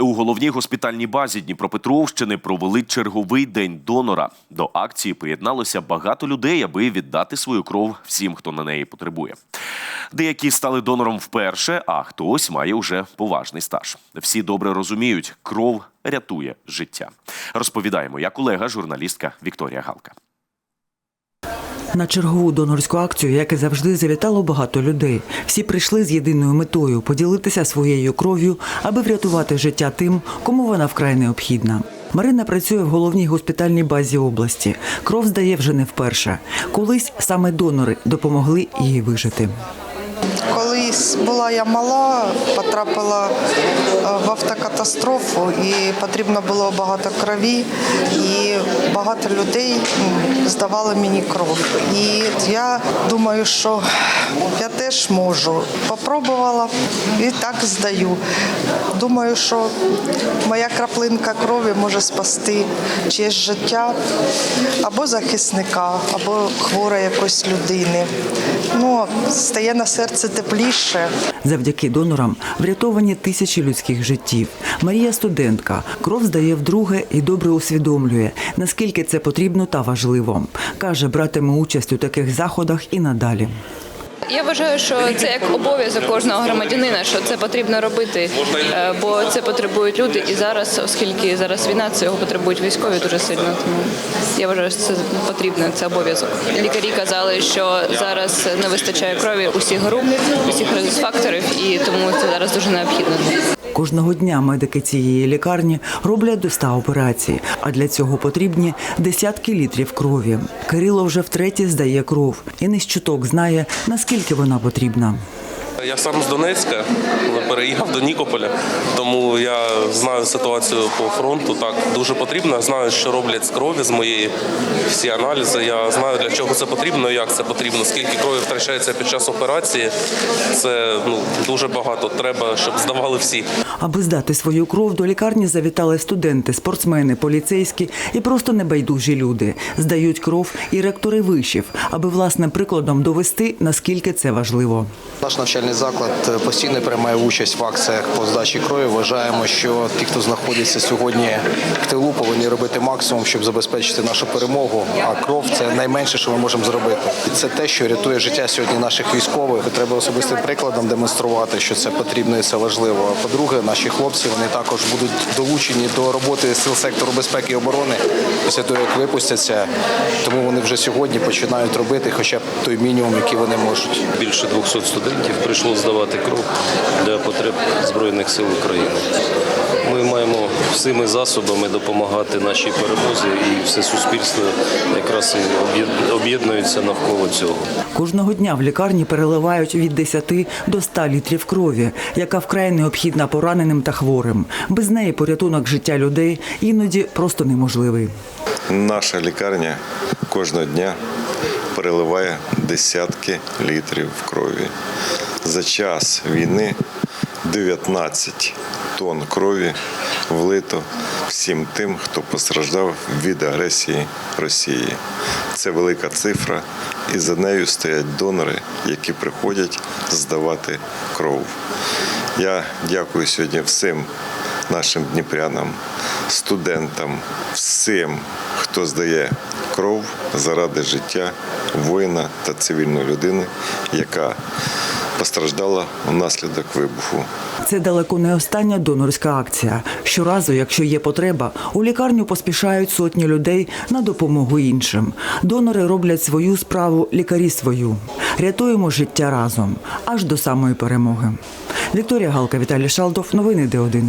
У головній госпітальній базі Дніпропетровщини провели черговий день донора. До акції приєдналося багато людей, аби віддати свою кров всім, хто на неї потребує. Деякі стали донором вперше, а хтось має уже поважний стаж. Всі добре розуміють, кров рятує життя. Розповідаємо, як колега, журналістка Вікторія Галка. На чергову донорську акцію, як і завжди, завітало багато людей. Всі прийшли з єдиною метою поділитися своєю кров'ю, аби врятувати життя тим, кому вона вкрай необхідна. Марина працює в головній госпітальній базі області. Кров здає вже не вперше. Колись саме донори допомогли їй вижити. Була я мала, потрапила е, в автокатастрофу і потрібно було багато крові, і багато людей здавали мені кров. І я думаю, що я теж можу. Попробувала і так здаю. Думаю, що моя краплинка крові може спасти чиєсь життя або захисника, або хворої якоїсь людини. Ну, стає на серце тепліше. Завдяки донорам врятовані тисячі людських життів. Марія студентка. Кров здає вдруге і добре усвідомлює, наскільки це потрібно та важливо. Каже, братиме участь у таких заходах і надалі. Я вважаю, що це як обов'язок кожного громадянина, що це потрібно робити, е, бо це потребують люди. І зараз, оскільки зараз війна, цього потребують військові дуже сильно. Тому я вважаю, що це потрібно, це обов'язок. Лікарі казали, що зараз не вистачає крові усіх груп, усіх резус-факторів, і тому це зараз дуже необхідно. Кожного дня медики цієї лікарні роблять до 100 операцій, а для цього потрібні десятки літрів крові. Кирило вже втретє здає кров і не з чуток знає, наскільки вона потрібна. Я сам з Донецька, переїхав до Нікополя, тому я знаю ситуацію по фронту. Так дуже потрібно. Знаю, що роблять з крові з моєї всі аналізи. Я знаю для чого це потрібно, як це потрібно, скільки крові втрачається під час операції. Це ну дуже багато. Треба, щоб здавали всі. Аби здати свою кров, до лікарні завітали студенти, спортсмени, поліцейські і просто небайдужі люди. Здають кров і ректори вишів, аби власним прикладом довести, наскільки це важливо. Наш навчальний заклад е, постійно приймає участь в акціях по здачі крові. Вважаємо, що ті, хто знаходиться сьогодні в тилу, повинні робити максимум, щоб забезпечити нашу перемогу. А кров це найменше, що ми можемо зробити. І це те, що рятує життя сьогодні наших військових. Треба особистим прикладом демонструвати, що це потрібно і це важливо. А по-друге, наші хлопці вони також будуть долучені до роботи сил сектору безпеки і оборони після того, як випустяться. Тому вони вже сьогодні починають робити, хоча б той мінімум, який вони можуть. Більше 200 студентів прийшло здавати кров для потреб Збройних сил України. Ми маємо всіми засобами допомагати нашій перемозі, і все суспільство якраз об'єднується навколо цього. Кожного дня в лікарні переливають від 10 до 100 літрів крові, яка вкрай необхідна пораненим та хворим. Без неї порятунок життя людей іноді просто неможливий. Наша лікарня кожного дня переливає десятки літрів крові. За час війни 19 тонн крові влито всім тим, хто постраждав від агресії Росії. Це велика цифра, і за нею стоять донори, які приходять здавати кров. Я дякую сьогодні всім нашим дніпрянам, студентам, всім, хто здає кров заради життя воїна та цивільної людини, яка постраждала внаслідок вибуху. Це далеко не остання донорська акція. Щоразу, якщо є потреба, у лікарню поспішають сотні людей на допомогу іншим. Донори роблять свою справу, лікарі свою. Рятуємо життя разом аж до самої перемоги. Вікторія Галка, Віталій Шалдов. Новини Д1.